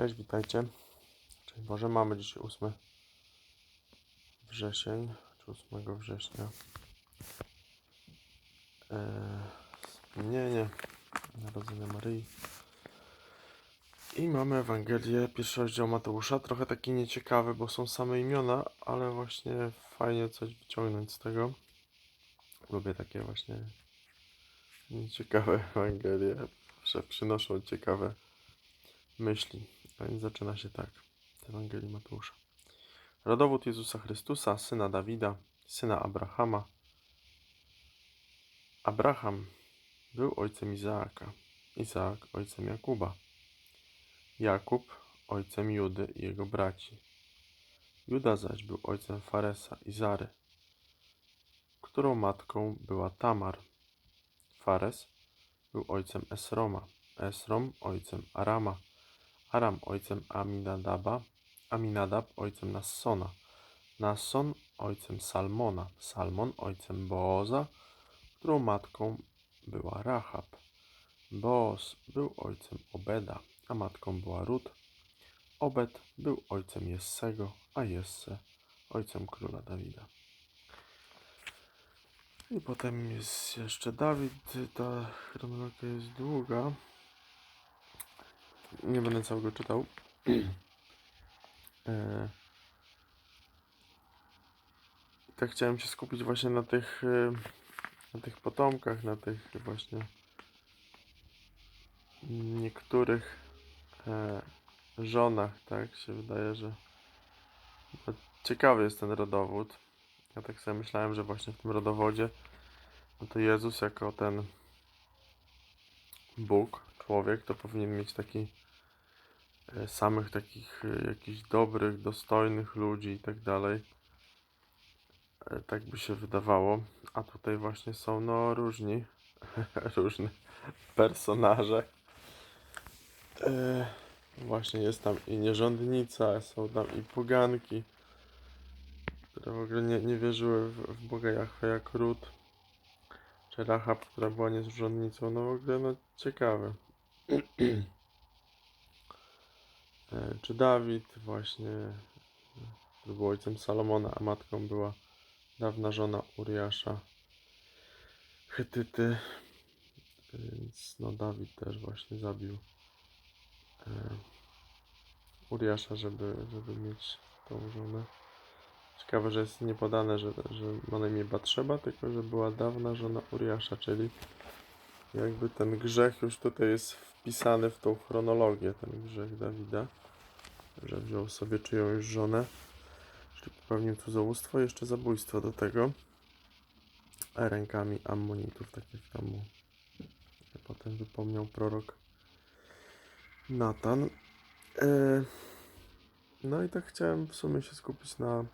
Cześć, witajcie. Cześć Boże, mamy dzisiaj 8 wrzesień, czy 8 września. Eee, wspomnienie Narodzenia Maryi. I mamy Ewangelię, pierwszy rozdział Mateusza, trochę taki nieciekawy, bo są same imiona, ale właśnie fajnie coś wyciągnąć z tego. Lubię takie właśnie nieciekawe Ewangelie, że przynoszą ciekawe myśli. Więc zaczyna się tak. z Ewangelii Mateusza. Rodowód Jezusa Chrystusa, syna Dawida, syna Abrahama. Abraham był ojcem Izaaka, Izaak ojcem Jakuba, Jakub ojcem Judy i jego braci. Juda zaś był ojcem Faresa i Zary, którą matką była Tamar. Fares był ojcem Esroma, Esrom ojcem Arama, Aram ojcem Aminadaba, Aminadab ojcem Nassona, Nasson ojcem Salmona, Salmon ojcem Booza, którą matką była Rahab. Boaz był ojcem Obeda, a matką była Rut. Obed był ojcem Jessego, a Jesse ojcem króla Dawida. I potem jest jeszcze Dawid. Ta chronologia jest długa. Nie będę całego czytał. E, tak chciałem się skupić właśnie na tych, e, na tych potomkach, na tych właśnie niektórych e, żonach, tak się wydaje, że no, ciekawy jest ten rodowód. Ja tak sobie myślałem, że właśnie w tym rodowodzie no to Jezus jako ten Bóg, człowiek, to powinien mieć taki e, samych takich e, jakichś dobrych, dostojnych ludzi i tak dalej. E, Tak by się wydawało. A tutaj właśnie są no różni, różne personaże. Właśnie jest tam i nierządnica, są tam i poganki, które w ogóle nie, nie wierzyły w, w Boga Jahwe jak Rut, czy Rahab, która była nierządnicą. No w ogóle no ciekawe. E, czy Dawid właśnie, który był ojcem Salomona, a matką była dawna żona Uriasza, Chetyty. Więc no Dawid też właśnie zabił e, Uriasza, żeby, żeby mieć tą żonę. Ciekawe, że jest niepodane, że, że ma na imię Batrzeba, tylko że była dawna żona Uriasza, czyli jakby ten grzech już tutaj jest wpisany w tą chronologię, ten grzech Dawida, że wziął sobie czyjąś żonę, czyli popełnił cudzołóstwo, jeszcze zabójstwo do tego rękami Ammonitów, tak jak tam mu potem wypomniał prorok Natan. E, No i tak chciałem w sumie się skupić na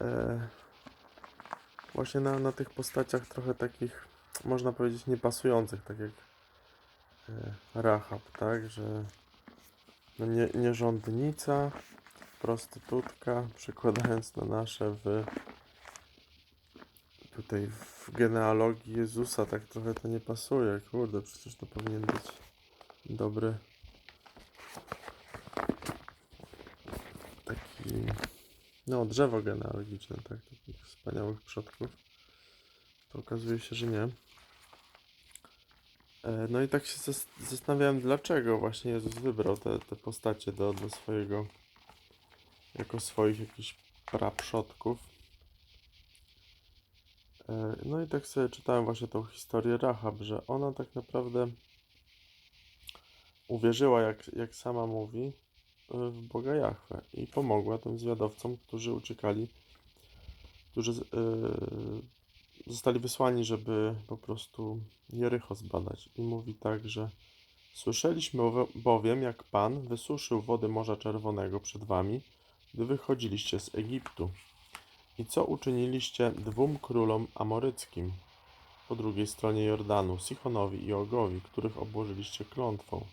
e, właśnie na, na tych postaciach trochę takich, można powiedzieć, niepasujących, tak jak e, Rahab, tak, że no nie, nierządnica, prostytutka, przekładając na nasze w tutaj w genealogii Jezusa tak trochę to nie pasuje. Kurde, przecież to powinien być dobry taki no drzewo genealogiczne, tak, takich wspaniałych przodków. To okazuje się, że nie. E, No i tak się zas- zastanawiałem, dlaczego właśnie Jezus wybrał te, te postacie do, do swojego, jako swoich jakichś praprzodków. E, No i tak sobie czytałem właśnie tą historię Rahab, że ona tak naprawdę uwierzyła, jak, jak sama mówi, e, w Boga Jahwe i pomogła tym zwiadowcom, którzy uciekali, którzy e, zostali wysłani, żeby po prostu Jericho zbadać. I mówi tak, że słyszeliśmy bowiem, jak Pan wysuszył wody Morza Czerwonego przed wami, gdy wychodziliście z Egiptu. I co uczyniliście dwóm królom amoryckim po drugiej stronie Jordanu, Sichonowi i Ogowi, których obłożyliście klątwą?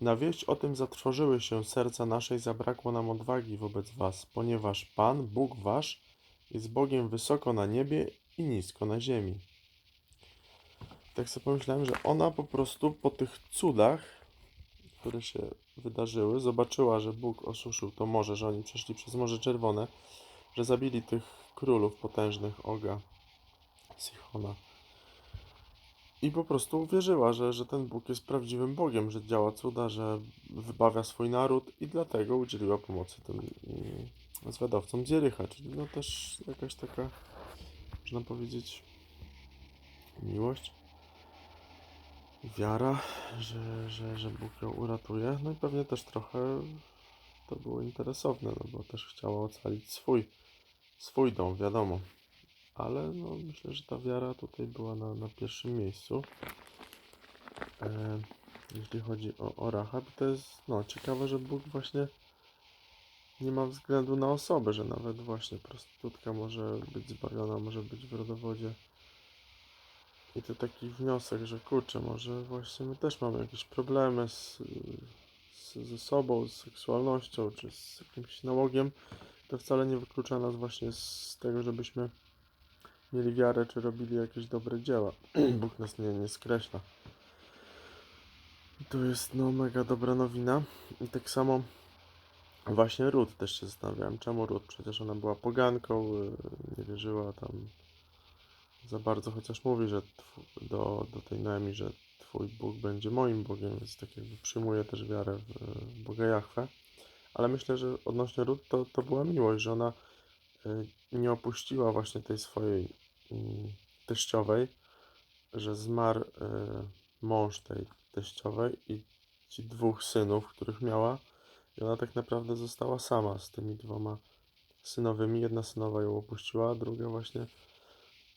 Na wieść o tym zatrwożyły się serca naszej, zabrakło nam odwagi wobec was, ponieważ Pan, Bóg wasz, jest Bogiem wysoko na niebie i nisko na ziemi. Tak sobie pomyślałem, że ona po prostu po tych cudach, które się wydarzyły, zobaczyła, że Bóg osuszył to morze, że oni przeszli przez Morze Czerwone, że zabili tych królów potężnych Oga, Sichona. I po prostu uwierzyła, że, że ten Bóg jest prawdziwym Bogiem, że działa cuda, że wybawia swój naród i dlatego udzieliła pomocy tym z Jericha, czyli no też jakaś taka, można powiedzieć, miłość, wiara, że, że, że Bóg ją uratuje. No i pewnie też trochę to było interesowne, no bo też chciała ocalić swój, swój dom, wiadomo. Ale no, myślę, że ta wiara tutaj była na, na pierwszym miejscu. E, jeśli chodzi o, o Rahab, to jest no, ciekawe, że Bóg właśnie nie ma względu na osobę, że nawet właśnie prostytutka może być zbawiona, może być w rodowodzie. I to taki wniosek, że kurczę, może właśnie my też mamy jakieś problemy z, z, ze sobą, z seksualnością, czy z jakimś nałogiem. To wcale nie wyklucza nas właśnie z tego, żebyśmy mieli wiarę, czy robili jakieś dobre dzieła. Bóg nas nie, nie skreśla. I to jest no mega dobra nowina. I tak samo właśnie Ruth też się zastanawiałem, czemu Ruth? Przecież ona była poganką, y, nie wierzyła tam za bardzo, chociaż mówi, że do, do tej Noemi, że Twój Bóg będzie moim Bogiem, więc tak jakby przyjmuje też wiarę w, w Boga Jahwe. Ale myślę, że odnośnie Ruth to, to była miłość, że ona y, nie opuściła właśnie tej swojej teściowej, że zmarł y, mąż tej teściowej i ci dwóch synów, których miała. I ona tak naprawdę została sama z tymi dwoma synowymi. Jedna synowa ją opuściła, a druga właśnie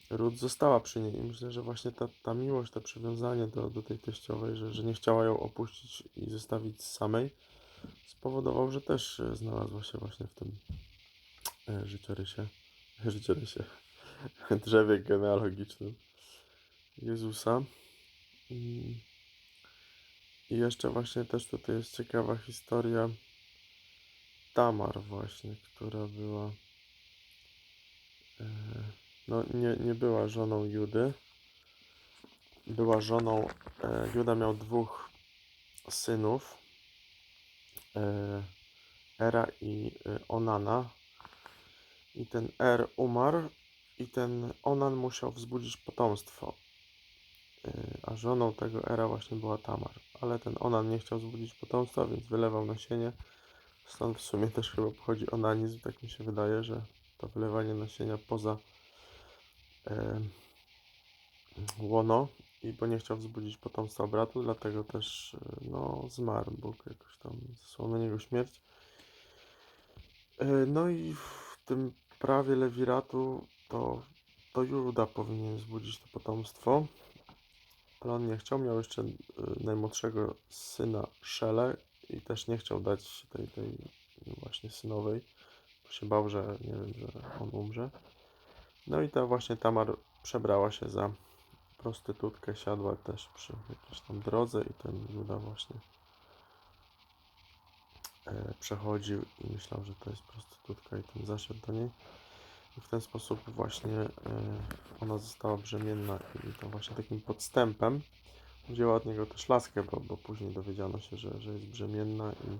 Ruth została przy niej. I myślę, że właśnie ta, ta miłość, to przywiązanie do, do tej teściowej, że, że nie chciała ją opuścić i zostawić samej, spowodował, że też e, znalazła się właśnie w tym e, życiorysie, życiorysie, drzewie genealogicznym Jezusa. I, I jeszcze właśnie też tutaj jest ciekawa historia Tamar właśnie, która była e, no nie, nie była żoną Judy. Była żoną, e, Juda miał dwóch synów, e, Era i Onana. I ten Er umarł i ten Onan musiał wzbudzić potomstwo. A żoną tego Era właśnie była Tamar. Ale ten Onan nie chciał wzbudzić potomstwa, więc wylewał nasienie. Stąd w sumie też chyba pochodzi onanizm, tak mi się wydaje, że to wylewanie nasienia poza e, łono i bo nie chciał wzbudzić potomstwa bratu, dlatego też e, no, zmarł Bóg jakoś tam zesłał na niego śmierć. E, no i w tym prawie Lewiratu to, to Juda powinien wzbudzić to potomstwo, ale on nie chciał, miał jeszcze e, najmłodszego syna Szele i też nie chciał dać tej, tej właśnie synowej, bo się bał, że nie wiem, że on umrze. No i ta właśnie Tamar przebrała się za prostytutkę, siadła też przy jakiejś tam drodze i ten Juda właśnie e, przechodził i myślał, że to jest prostytutka i ten zaszedł do niej. I w ten sposób właśnie e, ona została brzemienna i to właśnie takim podstępem wzięła od niego też laskę, bo, bo później dowiedziano się, że, że jest brzemienna i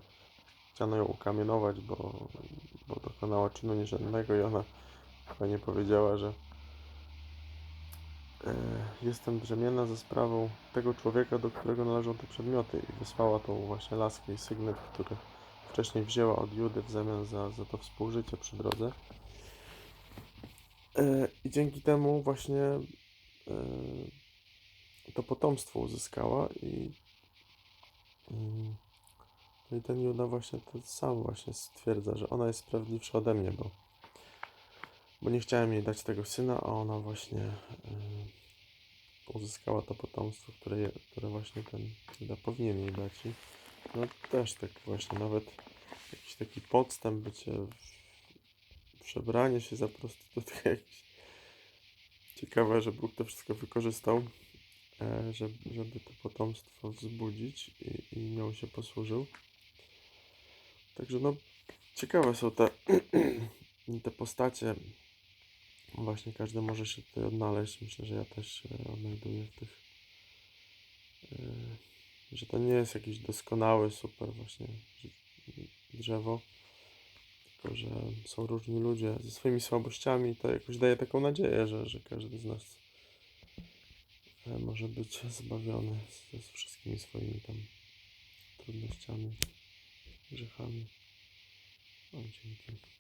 chciano ją ukamienować, bo, bo dokonała czynu nierzędnego i ona chyba nie powiedziała, że e, jestem brzemienna za sprawą tego człowieka, do którego należą te przedmioty i wysłała tą właśnie laskę i sygnet, który wcześniej wzięła od Judy w zamian za, za to współżycie przy drodze. E, I dzięki temu właśnie e, to potomstwo uzyskała i, no i ten Juda właśnie to sam właśnie stwierdza, że ona jest sprawiedliwsza ode mnie, bo bo nie chciałem jej dać tego syna, a ona właśnie y, uzyskała to potomstwo, które, je, które właśnie ten Juda powinien jej dać. I no też tak właśnie, nawet jakiś taki podstęp, bycie, przebranie się za prostytutkę jakieś. Ciekawe, że Bóg to wszystko wykorzystał, E, żeby, żeby to potomstwo wzbudzić i, i nią się posłużył. Także no, ciekawe są te, te postacie. Właśnie każdy może się tutaj odnaleźć. Myślę, że ja też się odnajduję w tych. E, że to nie jest jakiś doskonały, super właśnie drzewo, tylko że są różni ludzie ze swoimi słabościami. To jakoś daje taką nadzieję, że, że każdy z nas może być zbawiony ze wszystkimi swoimi tam trudnościami, grzechami. O.